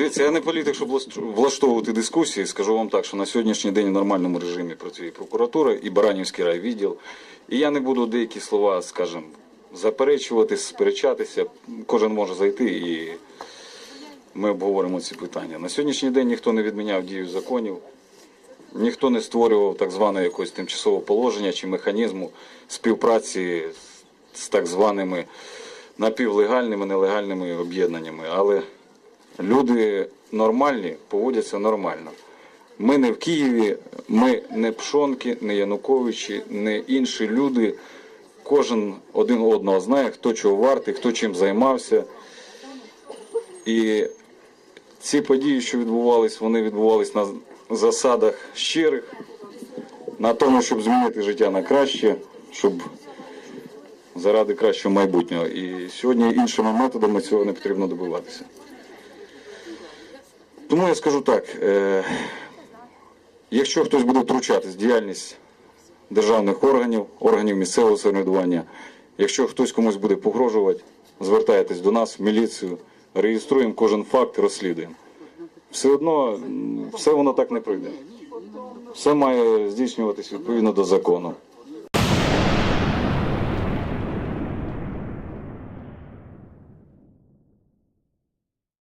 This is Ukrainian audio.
Дивіться, я не політик, щоб влаштовувати дискусії. Скажу вам так, що на сьогоднішній день в нормальному режимі працює прокуратура, і Баранівський райвідділ. І я не буду деякі слова, скажімо, заперечувати, сперечатися. Кожен може зайти і ми обговоримо ці питання. На сьогоднішній день ніхто не відміняв дію законів, ніхто не створював так зване якось тимчасове положення чи механізму співпраці з так званими напівлегальними, нелегальними об'єднаннями. Але люди нормальні поводяться нормально. Ми не в Києві, ми не Пшонки, не Януковичі, не інші люди. Кожен один одного знає, хто чого вартий, хто чим займався. І ці події, що відбувались, вони відбувались на засадах щирих, на тому, щоб змінити життя на краще, щоб заради кращого майбутнього. І сьогодні іншими методами цього не потрібно добиватися. Тому я скажу так: е, якщо хтось буде втручатись в діяльність державних органів, органів місцевого самоврядування, якщо хтось комусь буде погрожувати, звертайтесь до нас в міліцію, реєструємо кожен факт, розслідуємо. Все одно все воно так не пройде. Все має здійснюватись відповідно до закону.